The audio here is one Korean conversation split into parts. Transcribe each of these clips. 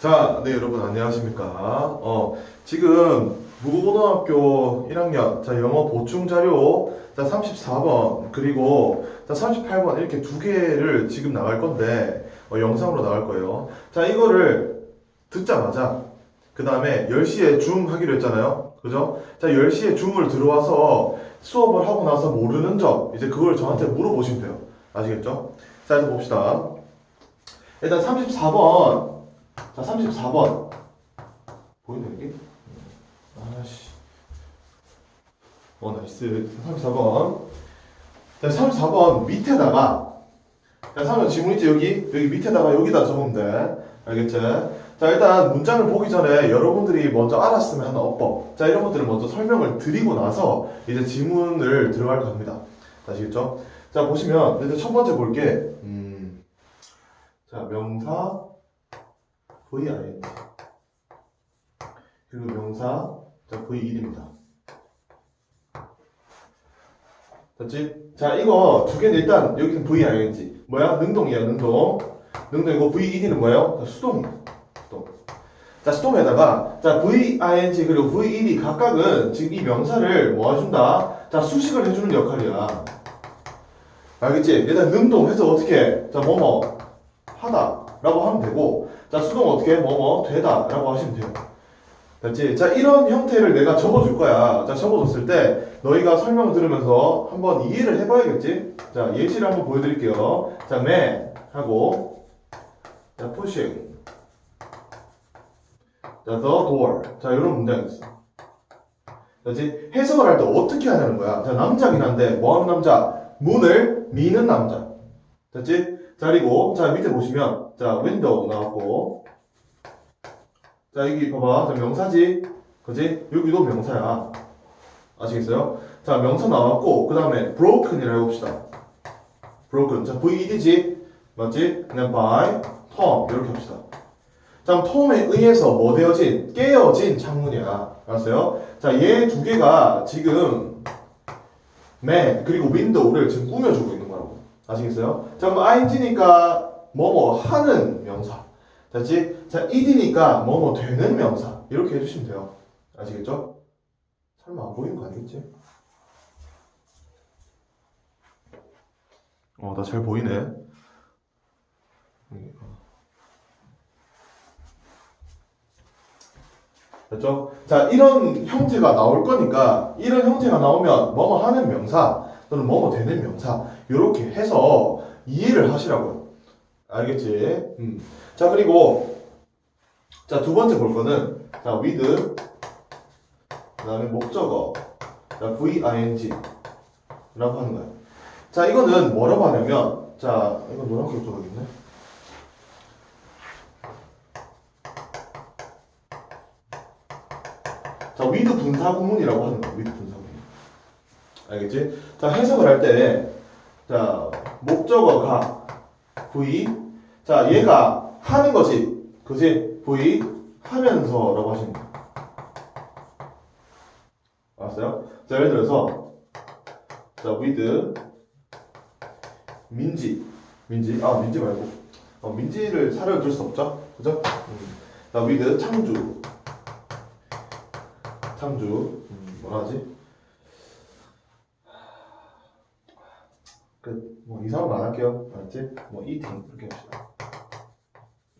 자, 네 여러분 안녕하십니까? 어, 지금 무고고등학교 1학년 자 영어 보충 자료 자 34번 그리고 자 38번 이렇게 두 개를 지금 나갈 건데 어, 영상으로 나갈 거예요. 자 이거를 듣자마자 그 다음에 10시에 줌 하기로 했잖아요. 그죠? 자 10시에 줌을 들어와서 수업을 하고 나서 모르는 점 이제 그걸 저한테 물어보시면 돼요. 아시겠죠? 자 일단 봅시다. 일단 34번 자, 34번. 보이네, 여기? 아씨. 어, 나이스. 34번. 자, 34번 밑에다가. 자, 3번 지문 있지, 여기? 여기 밑에다가 여기다 적으면 돼. 알겠지? 자, 일단 문장을 보기 전에 여러분들이 먼저 알았으면 하는 어법. 자, 이런 것들을 먼저 설명을 드리고 나서 이제 지문을 들어갈 겁니다. 아시겠죠? 자, 보시면, 일단 첫 번째 볼게. 음. 자, 명사. VING 그리고 명사 자 V1입니다. 됐지? 자 이거 두 개는 일단 여기는 VING 뭐야? 능동이야 능동 능동이고 V1은 뭐예요? 자, 수동이야 수동 자 수동에다가 자 VING 그리고 V1이 각각은 지금 이 명사를 모아준다 자 수식을 해주는 역할이야 알겠지? 일단 능동해서 어떻게 해? 자 뭐뭐 하다 라고 하면 되고 자 수동 어떻게 해? 뭐뭐 되다 라고 하시면 돼요 됐지? 자 이런 형태를 내가 적어줄 거야 자 적어줬을 때 너희가 설명을 들으면서 한번 이해를 해봐야겠지? 자 예시를 한번 보여드릴게요 자 man 하고 자 pushing 자 the door 자 이런 문장이 있어 됐지? 해석을 할 때 어떻게 하냐는 거야 자 남자긴 한데 뭐하는 남자? 문을 미는 남자 됐지? 자 그리고 자 밑에 보시면 자 window 나왔고. 자 여기 봐봐. 자 명사지. 그지? 여기도 명사야. 아시겠어요? 자 명사 나왔고 그 다음에 broken이라고 해봅시다. broken. 자ved지. 맞지? 그냥 by tom. 이렇게 합시다. 자 톰에 의해서 뭐 되어진 깨어진 창문이야. 알았어요? 자 얘 두 개가 지금 man 그리고 window를 지금 꾸며주고 있는 거라고. 아시겠어요? 자 그럼 ing니까 뭐뭐 하는 명사 됐지? 자, it이니까 뭐뭐 되는 명사. 이렇게 해주시면 돼요. 아시겠죠? 설마 안 보이는 거 아니겠지? 어, 나 잘 보이네. 됐죠? 자, 이런 형태가 나올 거니까, 이런 형태가 나오면 뭐뭐 하는 명사, 또는 뭐뭐 되는 명사, 이렇게 해서 이해를 하시라고요. 알겠지? 음. 자 그리고 자 두 번째 볼 거는 자 with 그 다음에 목적어 자 VING 라고 하는 거야 자 이거는 뭐라고 하냐면 자 이거 노란색 적어야겠네 자 with 분사 구문이라고 하는 거야 with 분사 구문 알겠지? 자 해석을 할 때 자 목적어가 V 자 얘가 하는 거지. 그지? V 하면서 라고 하시면 돼요. 알았어요? 자 예를 들어서 자 with 민지. 민지? 아 민지 말고. 어, 민지를 둘수 없죠? 그죠? 음. 자 with 창주. 창주. 음, 뭐라 하지? 끝 뭐 이상한 거 안 할게요. 알았지? 뭐 eating. 이렇게 합시다.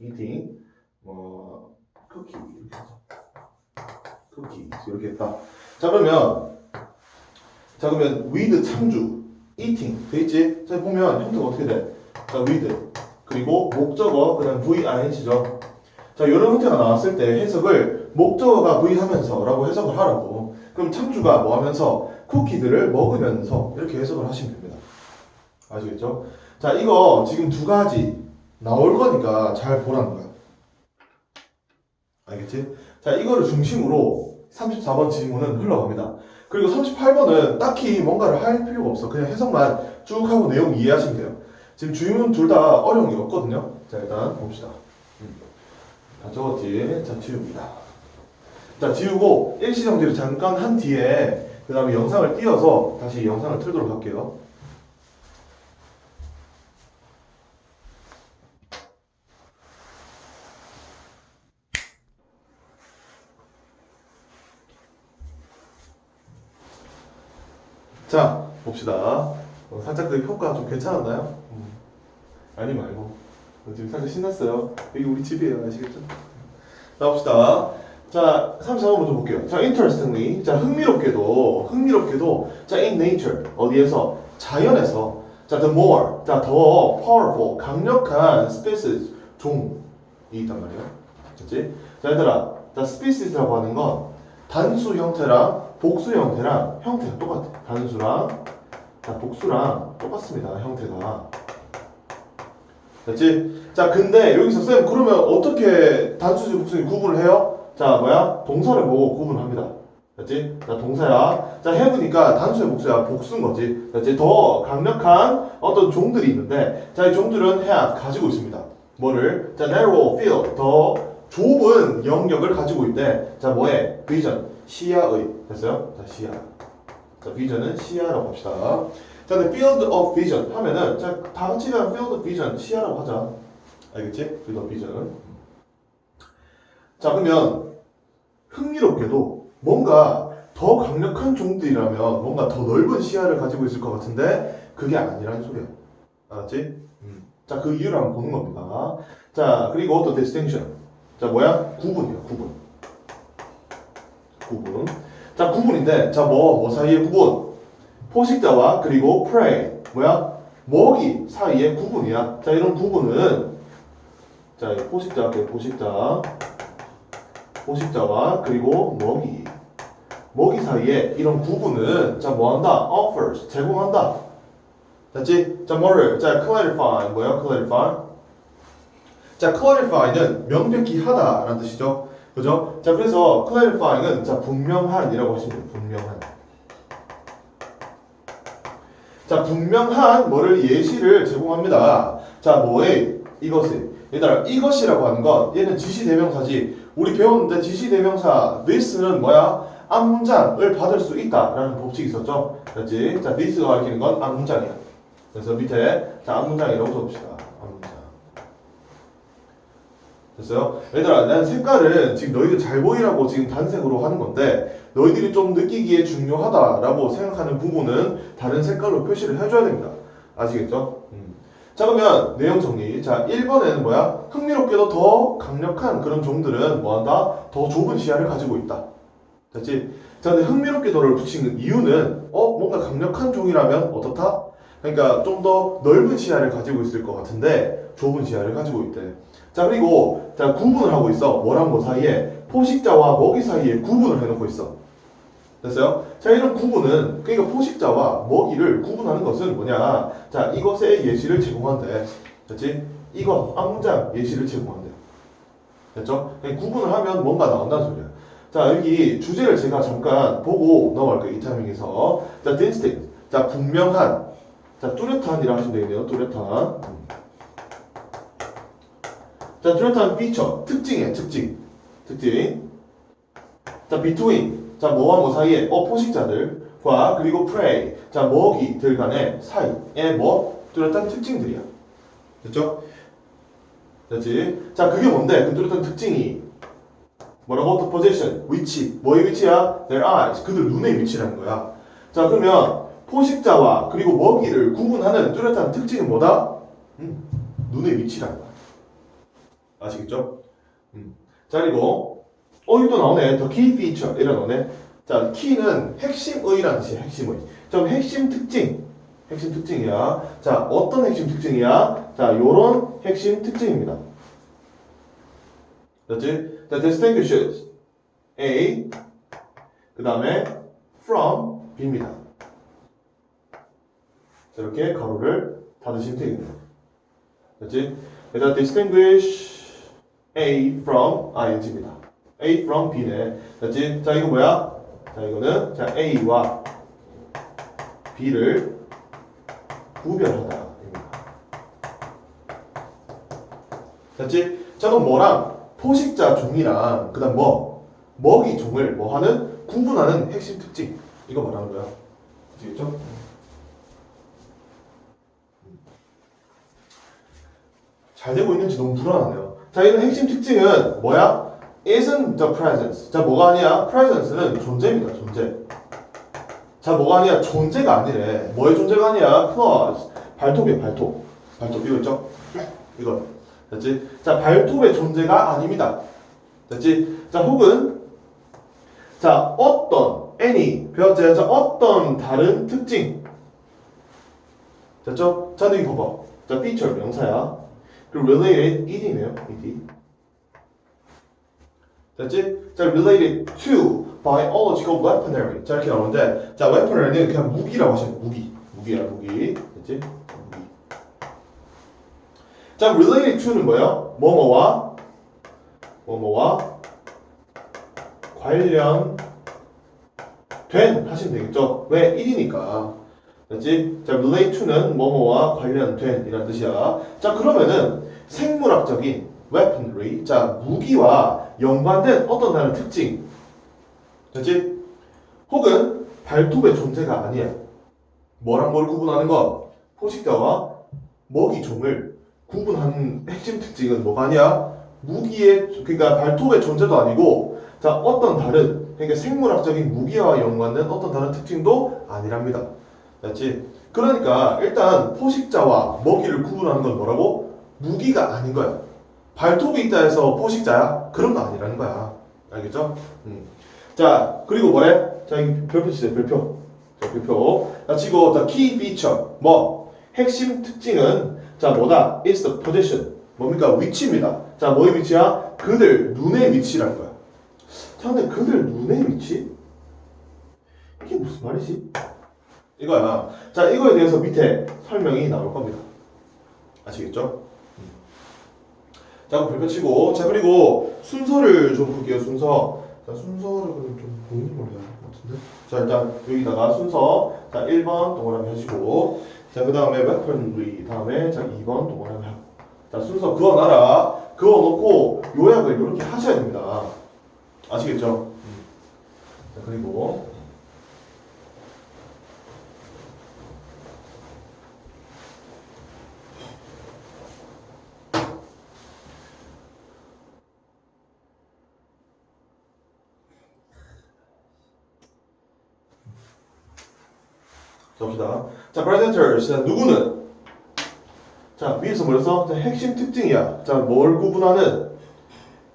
eating. 뭐 쿠키 이렇게 하죠. 쿠키 이렇게 했다. 자 그러면 자 그러면 with 창주 eating. 돼 있지? 자 보면 형태가 어떻게 돼 자 with. 그리고 목적어 그다음 VINC죠. 자 이런 형태가 나왔을 때 해석을 목적어가 V 하면서라고 해석을 하라고. 그럼 창주가 뭐 하면서? 쿠키들을 먹으면서. 이렇게 해석을 하시면 됩니다 아시겠죠 자 이거 지금 두 가지 나올 거니까 잘 보라는 거야. 알겠지? 자, 이거를 중심으로 34번 지문은 흘러갑니다. 그리고 38번은 딱히 뭔가를 할 필요가 없어. 그냥 해석만 쭉 하고 내용 이해하시면 돼요. 지금 주문 둘다 어려운 게 없거든요. 자, 일단 봅시다. 음. 다 적었지? 자, 지웁니다. 자, 지우고 일시 정지를 잠깐 한 뒤에 그 다음에 영상을 띄워서 다시 영상을 틀도록 할게요. 자, 봅시다. 어, 살짝 그 효과 좀 괜찮았나요? 음. 아니 말고. 어, 지금 살짝 신났어요. 여기 우리 집이에요. 아시겠죠? 자, 봅시다. 자, 34번 먼저 볼게요. 자, interestingly. 자, 흥미롭게도, 흥미롭게도, 자, in nature. 어디에서? 자연에서. 자, the more. 자, 더 powerful. 강력한 species. 종이 있단 말이에요. 그치? 자, 얘들아. 자, species라고 하는 건 단수 형태랑 복수 형태랑 형태가 똑같아. 단수랑 자, 복수랑 똑같습니다. 형태가. 됐지? 자, 근데 여기서 쌤 그러면 어떻게 단수지 복수지 구분을 해요? 자, 뭐야? 동사를 보고 구분합니다. 됐지? 자, 동사야. 자, 해보니까 단수의 복수야. 복수인 거지. 됐지? 더 강력한 어떤 종들이 있는데, 자, 이 종들은 have 가지고 있습니다. 뭐를? 자, narrow field. 더 좁은 영역을 가지고 있대. 자, 뭐에? vision. 시야의. 됐어요? 자, 시야. 자, vision은 시야라고 합시다. 자, 근데 field of vision 하면은, 자, 다 같이 그냥 field of vision 시야라고 하자. 알겠지? field of vision. 자, 그러면 흥미롭게도 뭔가 더 강력한 종들이라면 뭔가 더 넓은 시야를 가지고 있을 것 같은데 그게 아니라는 소리야. 알았지? 음. 자, 그 이유를 한번 보는 겁니다. 자, 그리고 또 distinction. 자, 뭐야? 구분이야, 구분. 구분. 자, 구분인데, 자, 뭐, 뭐 사이의 구분? 포식자와 그리고 prey. 뭐야? 먹이 사이의 구분이야. 자, 이런 구분은, 자, 이 포식자, 그 포식자. 포식자와 그리고 먹이. 먹이 사이에 이런 구분은, 자, 뭐 한다? offers. 제공한다. 됐지? 자, 뭐를? 자, clarify. 뭐야, clarify? 자, clarify는 명백히 하다라는 뜻이죠. 그죠? 자, 그래서 clarifying은 자, 분명한이라고 하시면 돼요. 분명한. 자, 분명한 뭐를 예시를 제공합니다. 자, 뭐에 이것을. 얘들아, 이것이라고 하는 건 얘는 지시대명사지. 우리 배웠는데 지시대명사 this는 뭐야? 앞문장을 받을 수 있다라는 법칙이 있었죠. 그렇지? 자, this가 가리키는 건 앞문장이야. 그래서 밑에 자, 앞문장이라고 써봅시다. 됐어요? 얘들아, 난 색깔은 지금 너희들 잘 보이라고 지금 단색으로 하는 건데 너희들이 좀 느끼기에 중요하다라고 생각하는 부분은 다른 색깔로 표시를 해줘야 됩니다. 아시겠죠? 음. 자 그러면 내용 정리. 자 1번에는 뭐야? 흥미롭게도 더 강력한 그런 종들은 뭐 한다? 더 좁은 시야를 가지고 있다. 됐지? 자 근데 흥미롭게도를 붙인 이유는 어 뭔가 강력한 종이라면 어떻다? 그러니까 좀 더 넓은 시야를 가지고 있을 것 같은데 좁은 시야를 가지고 있대. 자 그리고 자 구분을 하고 있어. 뭐랑 뭐 사이에? 포식자와 먹이 사이에 구분을 해놓고 있어. 됐어요? 자 이런 구분은 그러니까 포식자와 먹이를 구분하는 것은 뭐냐? 자 이것의 예시를 제공한대. 됐지? 이것 앞문장 예시를 제공한대. 됐죠? 구분을 하면 뭔가 나온다는 소리야. 자 여기 주제를 제가 잠깐 보고 넘어갈 거예요 이 타이밍에서. 자 distinct 자 분명한. 자 뚜렷한이라 하시면 되겠네요 뚜렷한 자, 뚜렷한 피처, 특징이야, 특징. 특징. 자, between. 자, 뭐와 뭐 사이에, 어, 포식자들과, 그리고 prey. 자, 먹이들 간의 사이에 뭐, 뚜렷한 특징들이야. 됐죠? 됐지? 자, 그게 뭔데? 그 뚜렷한 특징이. 뭐라고? The position. 위치. 뭐의 위치야? Their eyes. 그들 눈의 위치라는 거야. 자, 그러면, 포식자와, 그리고 먹이를 구분하는 뚜렷한 특징은 뭐다? 음, 눈의 위치라는 거야. 아시겠죠? 음. 자 그리고 어 이거 또 나오네. The key feature 이런 나오네. 자 key는 핵심의라는 뜻이야. 핵심의. 좀 핵심 특징. 핵심 특징이야. 자 어떤 핵심 특징이야? 자 요런 핵심 특징입니다. 됐지? 자 distinguishes A 그 다음에 from B입니다. 자, 이렇게 가로를 닫으시면 되겠네요. 됐지? 일단 distinguish A from ing입니다. A from B네. 됐지? 자, 이거 뭐야? 자, 이거는 자, A와 B를 구별하다. 됐지? 자, 그럼 뭐랑 포식자 종이랑 그 다음 뭐 먹이 종을 뭐 하는 구분하는 핵심 특징 이거 말하는 거야. 아시겠죠? 잘 되고 있는지 너무 불안하네요. 자, 이런 핵심 특징은 뭐야? isn't the presence. 자, 뭐가 아니야? presence는 존재입니다. 존재. 자, 뭐가 아니야? 존재가 아니래. 뭐의 존재가 아니야? clause. 발톱이야, 발톱. 발톱, 이거 있죠? 이거. 됐지? 자, 발톱의 존재가 아닙니다. 됐지? 자, 혹은, 자, 어떤, any. 배웠죠? 자, 어떤 다른 특징. 됐죠? 자, 여기 봐봐. 자, feature, 명사야. 그리고 related, ed네요, ed. 됐지? 자, related to biological weaponry. 자, 이렇게 나오는데, 자, weaponry는 그냥 무기라고 하시면 무기. 무기야, 무기. 됐지? 무기. 자, related to는 뭐예요? 뭐뭐와, 뭐뭐와 관련 된 하시면 되겠죠? 왜? 1이니까. 됐지? 자, relate to는 뭐뭐와 관련된 이란 뜻이야. 자, 그러면은 생물학적인 weaponry, 자, 무기와 연관된 어떤 다른 특징. 됐지? 혹은 발톱의 존재가 아니야. 뭐랑 뭘 구분하는 것? 포식자와 먹이종을 구분하는 핵심 특징은 뭐가 아니야? 무기의, 그러니까 발톱의 존재도 아니고, 자, 어떤 다른, 그러니까 생물학적인 무기와 연관된 어떤 다른 특징도 아니랍니다. 됐지? 그러니까 일단 포식자와 먹이를 구분하는 건 뭐라고? 무기가 아닌 거야. 발톱이 있다 해서 포식자야? 그런 거 아니라는 거야. 알겠죠? 음. 자, 그리고 뭐래? 자, 별표 치세요, 별표. 자, 별표. 자, 치고, 자, key feature. 뭐? 핵심 특징은, 자, 뭐다? is the position. 뭡니까? 위치입니다. 자, 뭐의 위치야? 그들 눈의 위치라는 거야. 자, 근데 그들 눈의 위치? 이게 무슨 말이지? 이거야. 자, 이거에 대해서 밑에 설명이 나올 겁니다. 아시겠죠? 음. 자, 그럼 별표 치고. 자, 그리고 순서를 좀 볼게요, 순서. 자, 순서를 그럼 좀 공유를 해야 될것 같은데. 자, 일단 여기다가 순서. 자, 1번 동그라미 하시고. 자, 그 다음에 weaponry. 다음에 자, 2번 동그라미 하고. 자, 순서 그어놔라. 그어놓고 요약을 이렇게 하셔야 됩니다. 아시겠죠? 음. 자, 그리고. 자, 봅시다. 자, predators. 자, 누구는? 자, 위에서 뭐랬어? 자, 핵심 특징이야. 자, 뭘 구분하는?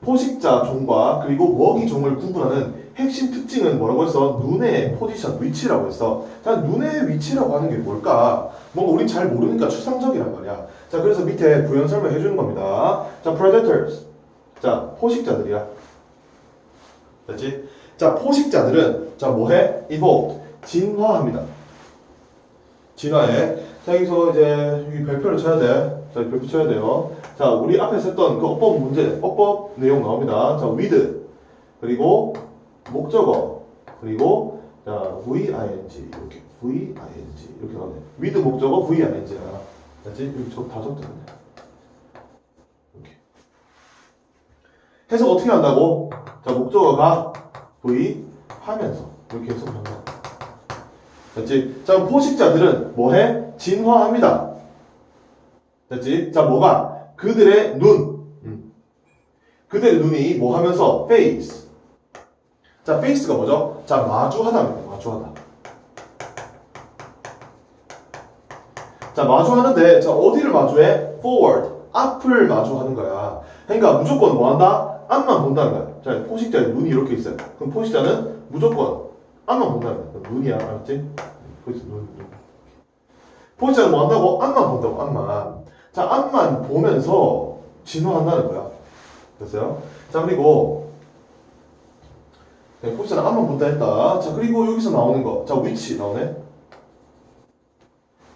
포식자 종과 그리고 먹이 종을 구분하는 핵심 특징은 뭐라고 했어? 눈의 포지션, 위치라고 했어. 자, 눈의 위치라고 하는 게 뭘까? 뭔가 우린 잘 모르니까 추상적이란 말이야. 자, 그래서 밑에 부연 설명해 주는 겁니다. 자, predators. 자, 포식자들이야. 됐지? 자, 포식자들은 자, 뭐 해? evolved. 진화합니다. 진화해. 자, 여기서 이제 여기 별표를 쳐야 돼. 자, 별표 쳐야 돼요. 자, 우리 앞에서 했던 그 어법 문제, 어법 내용 나옵니다. 자, with. 그리고 목적어. 그리고 자, VING. 이렇게. VING. 이렇게 나오네. with 목적어 VING야. 됐지? 여기 저다 적었네. 이렇게. 해석 어떻게 한다고? 자, 목적어가 V 하면서. 이렇게 해석한다. 됐지? 자, 포식자들은 뭐해? 진화합니다. 됐지? 자, 뭐가? 그들의 눈. 음. 그들의 눈이 뭐 하면서? face. 자, face가 뭐죠? 자, 마주하다입니다. 마주하다. 자, 마주하는데, 자, 어디를 마주해? forward. 앞을 마주하는 거야. 그러니까 무조건 뭐 한다? 앞만 본다는 거야. 자, 포식자의 눈이 이렇게 있어요. 그럼 포식자는 무조건 앞만 본다는 눈이야. 알았지? 거기서 눈, 눈. 포식자는 뭐 한다고? 앞만 본다고, 앞만. 자, 앞만 보면서 진화한다는 거야. 됐어요? 자, 그리고, 네, 포식자는 앞만 본다 했다. 자, 그리고 여기서 나오는 거. 자, 위치 나오네.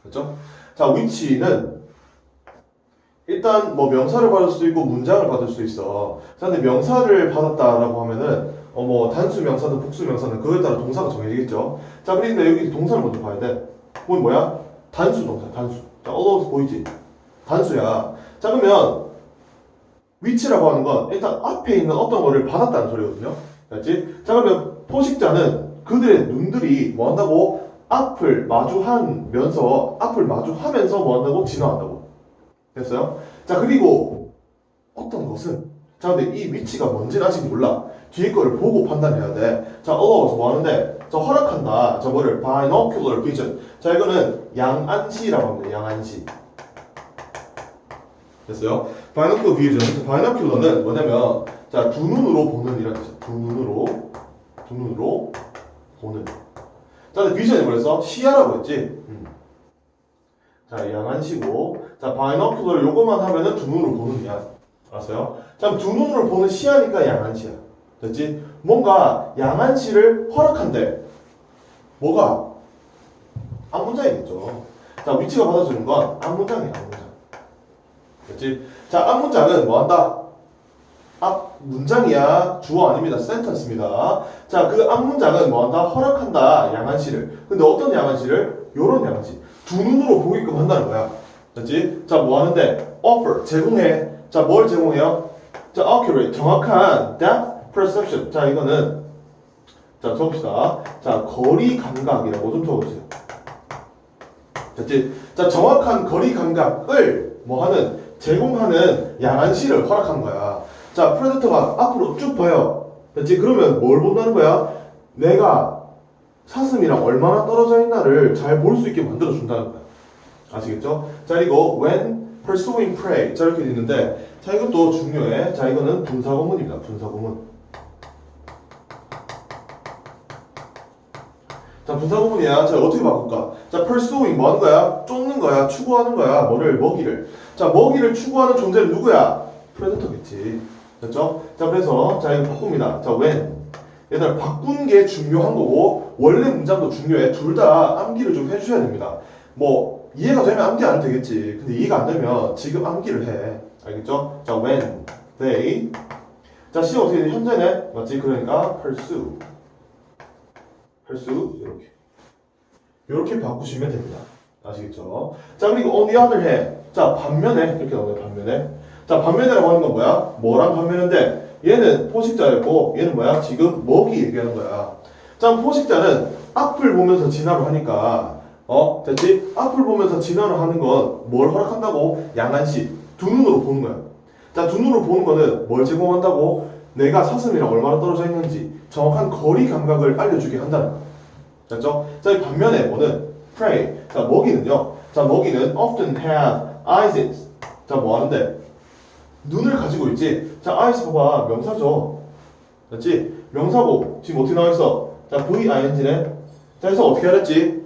그죠? 자, 위치는 일단 뭐 명사를 받을 수도 있고 문장을 받을 수 있어. 자, 근데 명사를 받았다라고 하면은 어 뭐 단수 명사든 복수 명사든 그거에 따라 동사가 정해지겠죠. 자, 그런데 여기 동사를 먼저 봐야 돼. 그건 뭐야? 단수 동사, 단수. 자, allows 보이지? 단수야. 자, 그러면 위치라고 하는 건 일단 앞에 있는 어떤 거를 받았다는 소리거든요. 알지? 자, 그러면 포식자는 그들의 눈들이 뭐 한다고? 앞을 마주하면서, 앞을 마주하면서 뭐 한다고? 진화한다고. 됐어요? 자, 그리고 어떤 것은 자, 근데 이 위치가 뭔지는 아직 몰라. 뒤에 거를 보고 판단해야 돼. 자, allows 뭐 하는데? 자, 허락한다. 자, 뭐를? binocular vision. 자, 이거는 양안시라고 합니다. 양안시. 됐어요? binocular vision. binocular는 뭐냐면, 자, 두 눈으로 보는 이런 뜻이야. 두 눈으로, 두 눈으로 보는. 자, 근데 vision이 뭐랬어? 시야라고 했지? 음. 자, 양안시고. 자, binocular 요거만 하면은 두 눈으로 보는 이야. 알았어요? 자, 두 눈으로 보는 시야니까 양안시야. 됐지? 뭔가 양안시를 허락한대. 뭐가? 앞문장이겠죠. 자, 위치가 받아주는 건 앞문장이야, 앞문장. 됐지? 자, 앞문장은 뭐 한다? 앞 문장이야. 주어 아닙니다. 센텐스입니다. 자, 그 앞문장은 뭐 한다? 허락한다. 양안시를. 근데 어떤 양안시를? 요런 양안시. 두 눈으로 보게끔 한다는 거야. 됐지? 자, 뭐 하는데? offer, 제공해. 자, 뭘 제공해요? 자, accurate, 정확한 depth perception. 자, 이거는 자, 적읍시다. 자, 거리 감각이라고 좀 적어주세요. 됐지? 자, 정확한 거리 감각을 뭐 하는 제공하는 양안시를 허락한 거야. 자, 프레데터가 앞으로 쭉 봐요. 됐지? 그러면 뭘 본다는 거야? 내가 사슴이랑 얼마나 떨어져 있나를 잘 볼 수 있게 만들어 준다는 거야. 아시겠죠? 자, 그리고 when pursuing prey. 자, 이렇게 돼 있는데, 자, 이것도 중요해. 자, 이거는 분사구문입니다. 분사구문. 자, 분사구문이야. 자, 어떻게 바꿀까? 자, pursuing 뭐 하는 거야? 쫓는 거야. 추구하는 거야. 뭐를? 먹이를. 자, 먹이를 추구하는 존재는 누구야? 프레데터겠지. 됐죠? 자, 그래서, 자, 이거 바꿉니다. 자, when. 얘들아, 바꾼 게 중요한 거고, 원래 문장도 중요해. 둘 다 암기를 좀 해주셔야 됩니다. 뭐, 이해가 되면 암기 안 해도 되겠지. 근데 이해가 안 되면 지금 암기를 해. 알겠죠? 자, when they. 자, 시 어떻게 돼? 현재네? 맞지? 그러니까 pursue. pursue. 이렇게. 이렇게 바꾸시면 됩니다. 아시겠죠? 자, 그리고 on the other hand. 자, 반면에. 이렇게 나오네, 반면에. 자, 반면이라고 하는 건 뭐야? 뭐랑 반면인데? 얘는 포식자였고, 얘는 뭐야? 지금 먹이 얘기하는 거야. 자, 포식자는 앞을 보면서 진화를 하니까, 어? 됐지? 앞을 보면서 진화를 하는 건 뭘 허락한다고? 양안시. 두 눈으로 보는 거야. 자, 두 눈으로 보는 거는 뭘 제공한다고? 내가 사슴이랑 얼마나 떨어져 있는지 정확한 거리 감각을 알려주게 한다는 거야. 됐죠? 자, 이 반면에 뭐는? prey. 자, 먹이는요. 자, 먹이는 often have eyes. 자, 뭐 하는데? 눈을 가지고 있지. 자, eyes 봐봐. 명사죠. 됐지? 명사고. 지금 어떻게 나와 있어? 자, V-I-N-G네. 자, 그래서 어떻게 하랬지?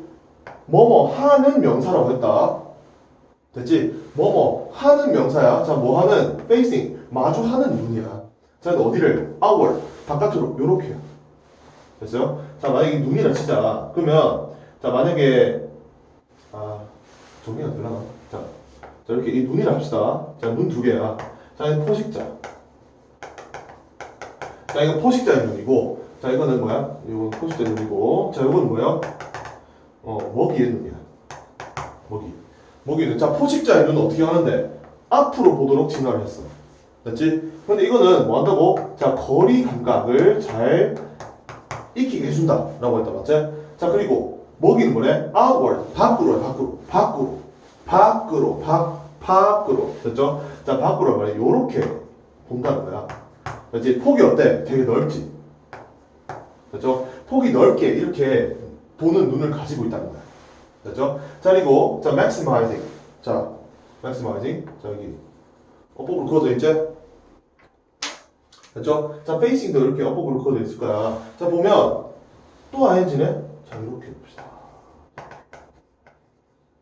뭐뭐 하는 명사라고 했다. 됐지? 뭐뭐 하는 명사야. 자, 뭐 하는? facing. 마주하는 눈이야. 자, 어디를? outward. 바깥으로. 요렇게요. 됐어요? 자, 만약에 눈이라 치자. 그러면, 자, 만약에, 아, 정리가 되려나? 자, 자, 이렇게 이 눈이라 합시다. 자, 눈 두 개야. 자, 이거 포식자. 자, 이거 포식자의 눈이고, 자, 이거는 뭐야? 이건 포식자의 눈이고, 자, 이건 뭐야? 어, 먹이의 눈이야. 먹이. 먹이의 눈. 자, 포식자의 눈은 어떻게 하는데? 앞으로 보도록 진화를 했어. 됐지? 근데 이거는 뭐 한다고? 자, 거리 감각을 잘 익히게 해준다. 라고 했다. 맞지? 자, 그리고 먹이는 뭐래? outward. 밖으로, 밖으로. 밖으로. 밖으로. 밖, 밖으로. 됐죠? 자, 밖으로 말해. 요렇게 본다는 거야. 됐지? 폭이 어때? 되게 넓지? 됐죠? 폭이 넓게 이렇게 보는 눈을 가지고 있다는 거야. 됐죠? 자, 그리고, 자, maximizing. 자, maximizing. 자, 여기. 어법으로 그어져 있지? 됐죠? 자, facing도 이렇게 어법으로 그어져 있을 거야. 자, 보면, 또 ing네? 자, 이렇게 봅시다.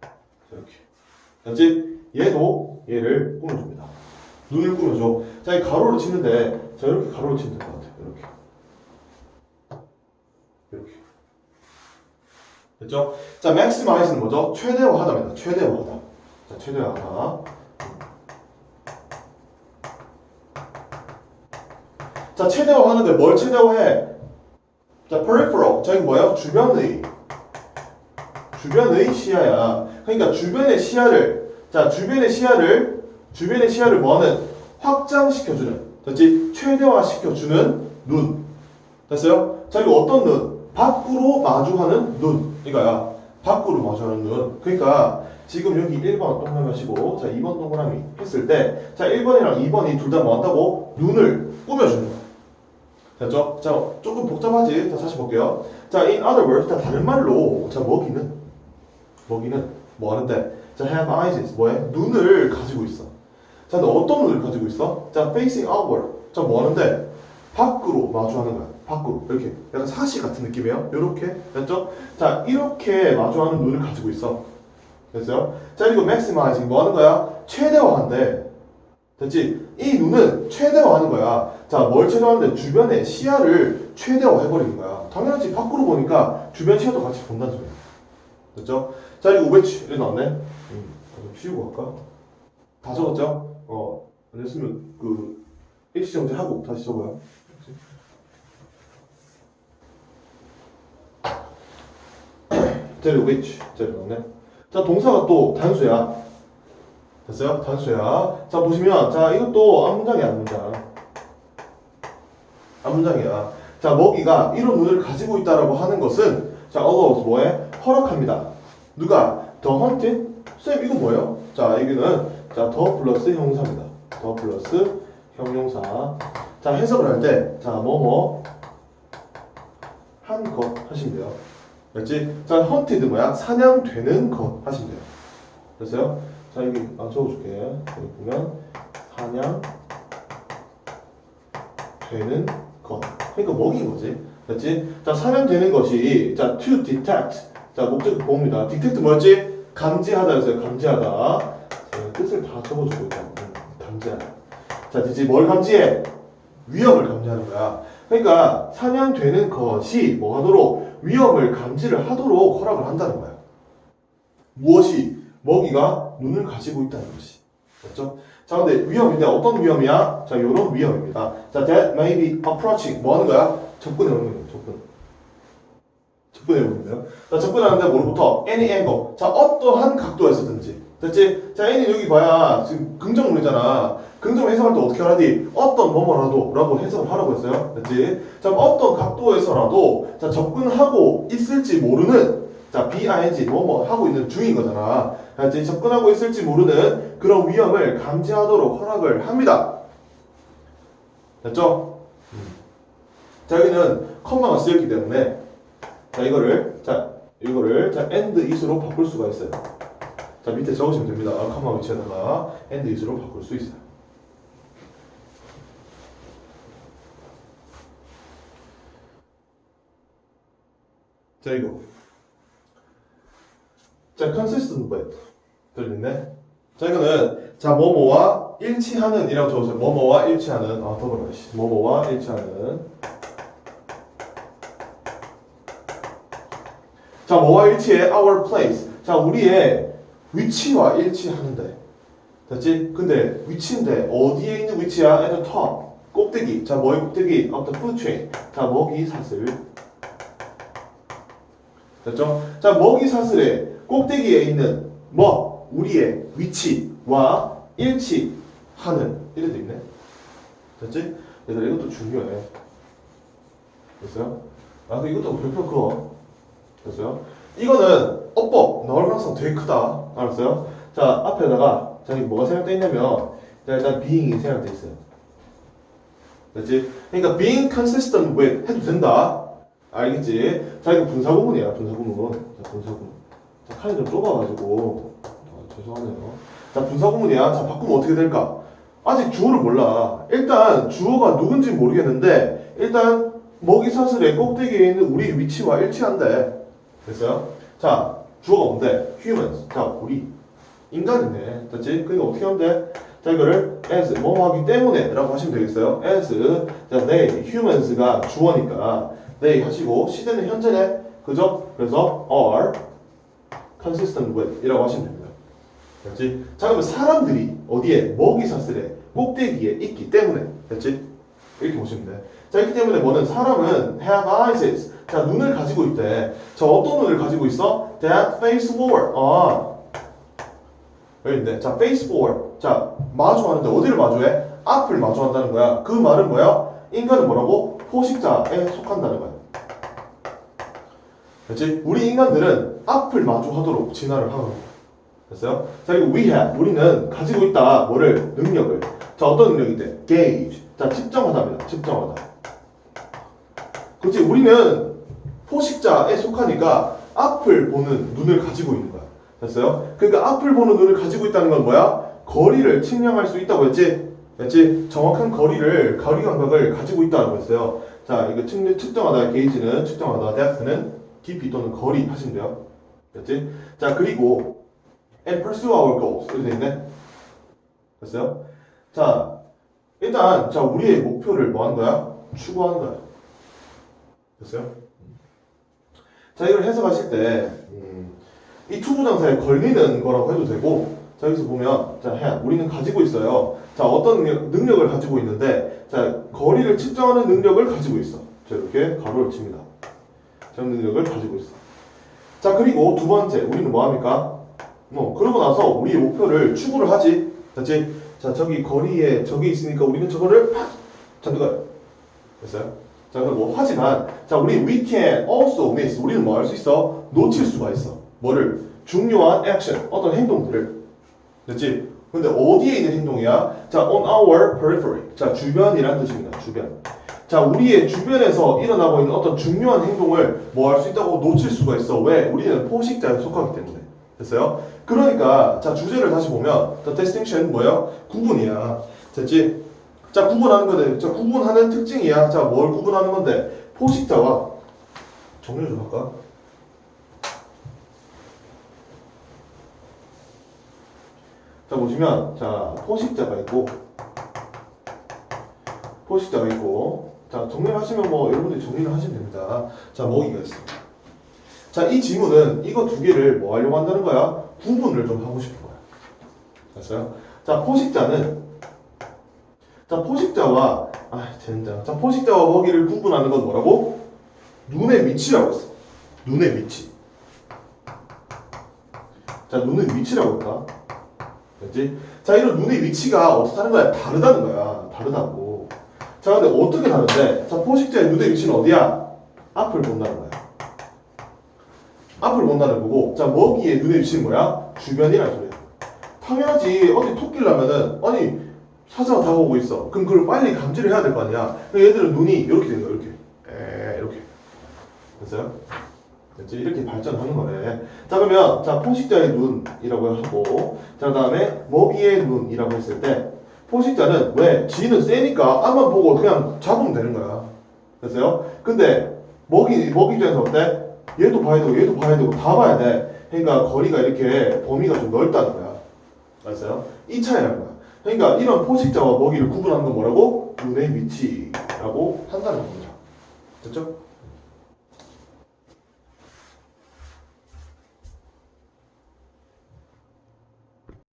자, 이렇게. 됐지? 얘도 얘를 꾸며줍니다. 눈을 꾸며줘. 자, 이 가로로 치는데, 자, 이렇게 가로로 치면 될것 같아요. 이렇게. 이렇게. 됐죠? 자, maximize는 뭐죠? 최대화하다입니다. 최대화하다. 자, 최대화하다. 자, 최대화하는데 뭘 최대화해? 자, peripheral. 자, 이거 뭐예요? 주변의. 주변의 시야야. 그러니까 주변의 시야를, 자, 주변의 시야를, 주변의 시야를 뭐하는? 확장시켜주는. 됐지? 최대화시켜주는 눈. 됐어요? 자, 이거 어떤 눈? 밖으로 마주하는 눈. 이거야. 밖으로 마주하는 눈. 그러니까 지금 여기 1번 동그라미 하시고 자 2번 동그라미 했을 때 자 1번이랑 2번이 둘 다 뭐한다고? 눈을 꾸며주는 거야. 됐죠? 자 조금 복잡하지? 자 다시 볼게요. 자 in other words 자 다른 말로 자 먹이는 먹이는 뭐 하는데 자 have eyes 뭐해? 눈을 가지고 있어. 자 근데 어떤 눈을 가지고 있어? 자 facing outward 자 뭐 하는데? 밖으로 마주하는 거야. 밖으로 이렇게 약간 사시 같은 느낌이에요. 이렇게 됐죠? 자 이렇게 마주하는 눈을 가지고 있어. 됐어요? 자 그리고 maximizing 뭐 하는 거야? 최대화한대. 됐지? 이 눈은 최대화하는 거야. 자 뭘 최대화하는데 주변의 시야를 최대화해버리는 거야. 당연하지 밖으로 보니까 주변 시야도 같이 본다는 소리야. 됐죠? 자 그리고 which 이렇게 나왔네. 음, 좀 치우고 갈까? 다 적었죠? 어, 안 됐으면 그 일시정지 하고 다시 적어요. 제로 which 제로 넣네. 자 동사가 또 단수야. 됐어요? 단수야. 자 보시면 자 이것도 앞문장이야 앞문장. 앞문장이야. 자 먹이가 이런 눈을 가지고 있다라고 하는 것은 자 allows 뭐해? 허락합니다. 누가? 더 헌트? 쌤 이거 뭐예요? 자 여기는 자 더 플러스 형용사입니다. 더 플러스 형용사. 자 해석을 할 때 자 뭐뭐 한 것 하시면 돼요. 그렇지? 자, 헌티드 뭐야? 사냥되는 것 하시면 돼요. 됐어요? 자, 여기 아, 적어줄게. 여기 보면 사냥 되는 것. 그러니까 먹인 거지. 됐지? 자, 사냥되는 것이 자, to detect. 자, 목적 보입니다. detect 뭐였지? 감지하다였어요. 감지하다. 자, 뜻을 다 적어주고 있다. 음, 감지하다. 자, 됐지? 뭘 감지해? 위험을 감지하는 거야. 그러니까 사냥되는 것이 뭐 하도록 위험을 감지를 하도록 허락을 한다는 거야. 무엇이 먹이가 눈을 가지고 있다는 것이. 맞죠? 자, 근데 위험인데 어떤 위험이야? 자, 요런 위험입니다. 자, that may be approaching. 뭐 하는 거야? 접근해 오는 거예요. 접근. 접근해 오는 거예요. 자, 접근하는데 뭐로부터? any angle. 자, 어떠한 각도에서든지. 됐지? 자, any 여기 봐야 지금 긍정문이잖아. 긍정 해석할 때 어떻게 하라디? 어떤 뭐뭐라도 라고 해석을 하라고 했어요. 됐지? 자, 어떤 각도에서라도 자, 접근하고 있을지 모르는 자, BING 뭐뭐 하고 있는 중인 거잖아. 됐지? 접근하고 있을지 모르는 그런 위험을 감지하도록 허락을 합니다. 됐죠? 자, 여기는 컴마가 쓰였기 때문에 자, 이거를 자, 이거를 자, and is로 바꿀 수가 있어요. 자, 밑에 적으시면 됩니다. 컴마 위치에다가 and is로 바꿀 수 있어요. 자 이거. 자 consistent with 들리네? 자 이거는 자 뭐뭐와 일치하는 이라고 적으세요. 뭐뭐와 일치하는. 아 더블어 씨. 뭐뭐와 일치하는. 자 뭐와 일치해? our place. 자 우리의 위치와 일치하는데 됐지 근데 위치인데 어디에 있는 위치야 at the top 꼭대기 자 뭐의 꼭대기 of the food chain 자 먹이 사슬 됐죠? 자, 먹이 사슬의 꼭대기에 있는 뭐 우리의 위치와 일치하는 이래도 있네. 됐지? 얘들아 이것도 중요해. 됐어요? 아, 그 이것도 별표 그어. 됐어요? 이거는 어법 나올 가능성 되게 크다. 알았어요? 자, 앞에다가 저기 뭐가 생각돼 있냐면 자, 일단 being이 생각돼 있어요. 됐지? 그러니까 being consistent with 해도 된다. 알겠지? 자, 이거 분사 구문이야, 분사 구문. 자, 분사 구문. 자, 칸이 좀 좁아가지고. 아, 죄송하네요. 자, 분사 구문이야. 자, 바꾸면 어떻게 될까? 아직 주어를 몰라. 일단 주어가 누군지 모르겠는데, 일단 먹이 사슬의 꼭대기에 있는 우리 위치와 일치한대. 됐어요? 자, 주어가 뭔데? humans. 자, 우리. 인간이네. 됐지? 그러니까 어떻게 하면 돼? 자, 이거를 as, 뭐 하기 때문에 라고 하시면 되겠어요. as, 자, they, humans가 주어니까 they 하시고 시대는 현재네. 그죠? 그래서 are consistent with 이라고 하시면 됩니다. 됐지? 자, 그러면 사람들이 어디에? 먹이 사슬에 꼭대기에 있기 때문에. 됐지? 이렇게 보시면 돼. 자, 있기 때문에 뭐는 사람은 have eyes. 자, 눈을 가지고 있대. 자, 어떤 눈을 가지고 있어? That face forward. 아. 여기 있네. 자, face forward. 자, 마주하는데 어디를 마주해? 앞을 마주한다는 거야. 그 말은 뭐야? 인간은 뭐라고? 포식자에 속한다는 거야. 그렇지? 우리 인간들은 앞을 마주하도록 진화를 하고 됐어요? 자 그리고 we have 우리는 가지고 있다 뭐를 능력을 자 어떤 능력인데 gauge 자 측정하다입니다 측정하다 그렇지 우리는 포식자에 속하니까 앞을 보는 눈을 가지고 있는 거야 됐어요? 그러니까 앞을 보는 눈을 가지고 있다는 건 뭐야? 거리를 측량할 수 있다고 했지? 됐지? 정확한 거리를 거리 감각을 가지고 있다고 했어요 자 이거 측, 측정하다 게이지는 측정하다 depth는 깊이 또는 거리 하시면 돼요 됐지? 자 그리고 and pursue our goals 이렇게 돼 있네 됐어요? 자 일단 자 우리의 목표를 뭐 하는 거야? 추구하는 거야 됐어요? 자 이걸 해석하실 때 음, 이 투부정사에 걸리는 거라고 해도 되고 자 여기서 보면 자 해, 우리는 가지고 있어요 자 어떤 능력, 능력을 가지고 있는데 자 거리를 측정하는 능력을 가지고 있어 자 이렇게 가로를 칩니다 저 능력을 가지고 있어 자 그리고 두 번째 우리는 뭐 합니까? 뭐 그러고 나서 우리의 목표를 추구를 하지 됐지? 자 저기 거리에 저기 있으니까 우리는 저거를 팍 잡는 됐어요? 자 그리고 하지만 자 우리 we can also miss 우리는 뭐 할 수 있어? 놓칠 수가 있어 뭐를? 중요한 액션 어떤 행동들을 됐지? 근데 어디에 있는 행동이야? 자 on our periphery 자 주변이란 뜻입니다 주변 자 우리의 주변에서 일어나고 있는 어떤 중요한 행동을 뭐 할 수 있다고 놓칠 수가 있어 왜? 우리는 포식자에 속하기 때문에 됐어요? 그러니까 자 주제를 다시 보면 the distinction 뭐야? 구분이야 됐지? 자 구분하는 건데 자 구분하는 특징이야. 자 뭘 구분하는 건데? 포식자와 정리 좀 할까? 자 보시면 자 포식자가 있고 포식자가 있고 자 정리를 하시면 뭐 여러분들이 정리를 하시면 됩니다. 자 먹이가 있어 자 이 지문은 이거 두 개를 뭐 하려고 한다는 거야? 구분을 좀 하고 싶은 거야. 됐어요? 자 포식자는 자 포식자와 아 젠장 자 포식자와 먹이를 구분하는 건 뭐라고 눈의 위치라고 했어 눈의 위치 자 눈의 위치라고 했다 그렇지? 자, 이런 눈의 위치가 어떻다는 거야? 다르다는 거야. 다르다고. 자, 근데 어떻게 다른데? 자, 포식자의 눈의 위치는 어디야? 앞을 본다는 거야. 앞을 본다는 거고, 자, 먹이의 눈의 위치는 뭐야? 주변이라는 소리야. 당연하지. 어디 토끼려면은, 아니, 사자가 다가오고 있어. 그럼 그걸 빨리 감지를 해야 될 거 아니야. 얘들은 눈이 이렇게 되는 거야, 이렇게. 에, 이렇게. 됐어요? 됐지? 이렇게 발전하는 거네. 자, 그러면, 자, 포식자의 눈이라고 하고, 자, 다음에 먹이의 눈이라고 했을 때, 포식자는 왜? 쥐는 세니까 앞만 보고 그냥 잡으면 되는 거야. 됐어요? 근데, 먹이, 먹이 입장에서 어때? 얘도 봐야 되고, 얘도 봐야 되고, 다 봐야 돼. 그러니까 거리가 이렇게 범위가 좀 넓다는 거야. 알았어요? 이 차이라는 거야. 그러니까 이런 포식자와 먹이를 구분하는 건 뭐라고? 눈의 위치라고 한다는 겁니다. 됐죠?